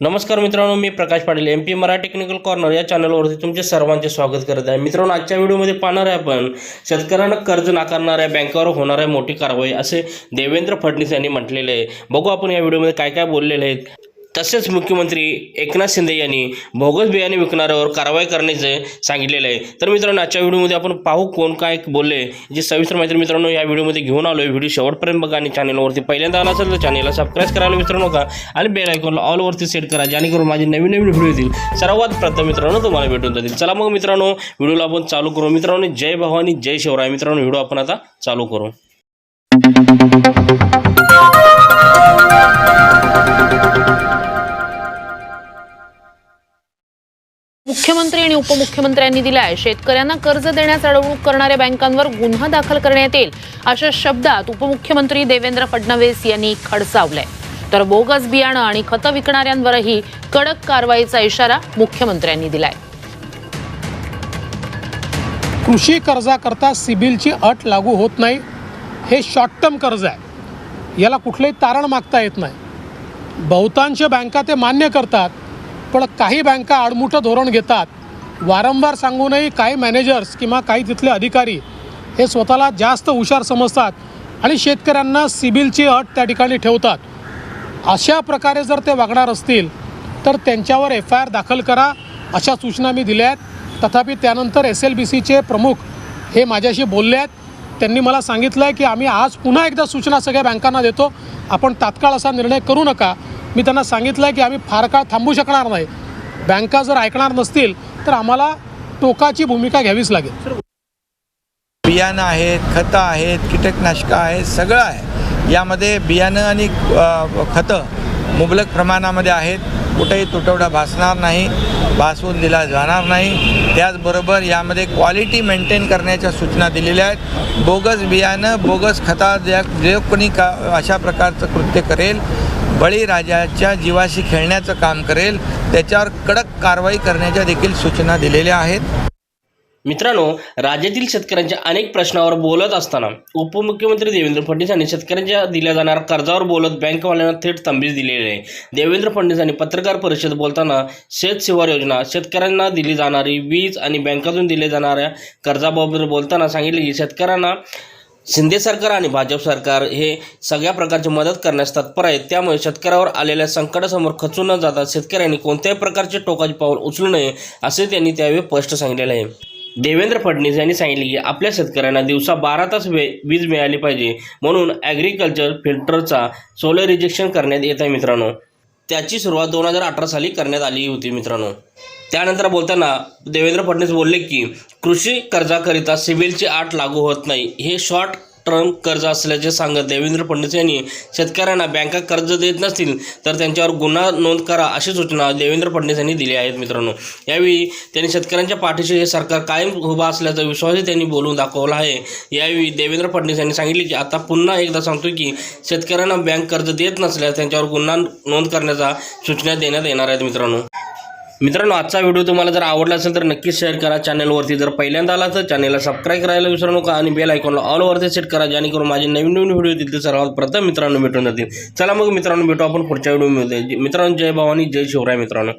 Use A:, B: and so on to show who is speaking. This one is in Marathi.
A: नमस्कार मित्रांनो मी Prakash Patil M P Marathi technical corner या चॅनलवरती तुमचे सर्वांचे स्वागत करत आहे. मित्रांनो आजच्या व्हिडिओमध्ये पाहणार आहे आपण शेतकऱ्यांना कर्ज नाकारणाऱ्या बँकावर होणाऱ्या मोठी कारवाई असे देवेंद्र फडणवीस यांनी म्हटलेले आहे. बघू आपण या व्हिडिओमध्ये काय काय बोललेले आहेत. तसेच मुख्यमंत्री एकनाथ शिंदे यांनी बोगस बियाणे विकणाऱ्यावर कारवाई करण्याचे सांगितलेलं आहे. तर मित्रांनो आजच्या व्हिडिओमध्ये आपण पाहू कोण काय बोलले. जे सविस्तर माहिती मित्रांनो या व्हिडिओमध्ये घेऊन आलो आहे व्हिडिओ शेवटपर्यंत बघा आणि चॅनलवरती पहिल्यांदा आला असेल तर चॅनलला सबस्क्राईब करायला विसरू नका आणि बेल आयकॉनला ऑलवरती सेट करा जेणेकरून माझे नवीन नवीन व्हिडिओ येतील. सर्वात प्रथम मित्रांनो तुम्हाला भेटून जातील. चला मग मित्रांनो व्हिडिओला आपण चालू करू. मित्रांनो जय भवानी जय शिवराय. मित्रांनो व्हिडिओ आपण आता चालू करू.
B: आणि उपमुख्यमंत्र्यांनी दिलाय. शेतकऱ्यांना कर्ज देण्यास अडवणूक करणाऱ्या बँकांवर गुन्हा दाखल करण्यात येईल अशा शब्दात उपमुख्यमंत्री देवेंद्र फडणवीस यांनी खडसावलंय. तर बोगस बियाणं आणि खतं विकणाऱ्यांवरही कडक कारवाईचा इशारा मुख्यमंत्र्यांनी दिलाय.
C: कृषी कर्जाकरता सिबिलची अट लागू होत नाही हे शॉर्ट टर्म कर्ज आहे. याला कुठलंही तारण मागता येत नाही. बहुतांश बँका ते मान्य करतात पण काही बँका आडमुठं धोरण घेतात वारंवार सांगूनही काही मॅनेजर्स किंवा काही तिथले अधिकारी हे स्वतःला जास्त हुशार समजतात आणि शेतकऱ्यांना सिबिलची अट त्या ठिकाणी ठेवतात. अशा प्रकारे जर ते वागणार असतील तर त्यांच्यावर एफ आय आर दाखल करा अशा सूचना मी दिल्या आहेत. तथापि त्यानंतर एस एल बी सीचे प्रमुख हे माझ्याशी बोलले आहेत. त्यांनी मला सांगितलं आहे की आम्ही आज पुन्हा एकदा सूचना सगळ्या बँकांना देतो. आपण तात्काळ असा निर्णय करू नका. मी त्यांना सांगितलं आहे की आम्ही फार काळ थांबू शकणार नाही. बँका जर ऐकणार नसतील तर आम्हाला टोकाची भूमिका घ्यावीच लागेल.
D: बियाणं आहेत खतं आहेत कीटकनाशकं आहेत सगळं आहे. यामध्ये बियाणं आणि खतं मुबलक प्रमाणामध्ये आहेत. कुठेही तुटवडा भासणार नाही भासवून दिला जाणार नाही. त्याचबरोबर यामध्ये क्वालिटी मेंटेन करण्याच्या सूचना दिलेल्या आहेत. बोगस बियाणं बोगस खता ज्या जे कोणी का अशा प्रकारचं कृत्य करेल बळीराजाच्या जीवाशी खेळण्याचं काम करेल त्याच्यावर कडक कारवाई करण्याच्या देखील सूचना दिलेल्या आहेत.
A: मित्रांनो राज्यातील शेतकऱ्यांच्या अनेक प्रश्नावर बोलत असताना उपमुख्यमंत्री देवेंद्र फडणवीस यांनी शेतकऱ्यांच्या दिल्या जाणाऱ्या कर्जावर बोलत बँकवाल्यांना थेट तंबीज दिलेली आहे. देवेंद्र फडणवीस यांनी पत्रकार परिषद बोलताना शेत शिवार योजना शेतकऱ्यांना दिली जाणारी वीज आणि बँकातून दिल्या जाणाऱ्या कर्जाबाबत बोलताना सांगितले की शेतकऱ्यांना शिंदे सरकार आणि भाजप सरकार हे सगळ्या प्रकारची मदत करण्यास तत्पर आहेत. त्यामुळे शेतकऱ्यावर आलेल्या संकटासमोर खचून न जाता शेतकऱ्यांनी कोणत्याही प्रकारचे टोकाचे पाऊल उचलू नये असे त्यांनी त्यावेळी स्पष्ट सांगितलेले आहे. देवेंद्र फडणवीस यांनी सांगितले की आपल्या शेतकऱ्यांना दिवसा बारा तास वे वीज मिळाली पाहिजे. म्हणून ॲग्रिकल्चर फिल्टरचा सोलर रिजेक्शन करण्यात येत आहे मित्रांनो. त्याची सुरुवात दोन हजार अठरा साली करण्यात आली होती मित्रांनो. त्यानंतर बोलताना देवेंद्र फडणवीस बोलले की कृषी कर्जाकरिता सिबिलची आट लागू होत नाही. हे शॉर्ट टर्म कर्ज असल्याचे सांगत देवेंद्र फडणवीस यांनी शेतकऱ्यांना बँका कर्ज देत नसतील तर त्यांच्यावर गुन्हा नोंद करा अशी सूचना देवेंद्र फडणवीस यांनी दिली आहेत मित्रांनो. यावेळी त्यांनी शेतकऱ्यांच्या पाठीशी हे सरकार कायम उभा असल्याचा विश्वासही त्यांनी बोलून दाखवला आहे. यावेळी देवेंद्र फडणवीस यांनी सांगितले की आता पुन्हा एकदा सांगतो की शेतकऱ्यांना बँक कर्ज देत नसल्यास त्यांच्यावर गुन्हा नोंद करण्याचा सूचना देण्यात येणार आहेत मित्रांनो. मित्रांनो आजचा व्हिडिओ तुम्हाला जर आवडला असेल तर नक्कीच शेअर करा. चॅनलवरती जर पहिल्यांदा आला तर चॅनलला सबस्क्राईब करायला विसरू नका आणि बेल आयकॉनला ऑलवरती सेट करा जेणेकरून माझे नवीन नवीन व्हिडिओ येतील ते सर्वात प्रथम मित्रांनो भेटून जातील. चला मग मित्रांनो भेटू आपण पुढच्या व्हिडिओमध्ये मित्रांनो जय भवानी जय शिवराय मित्रांनो.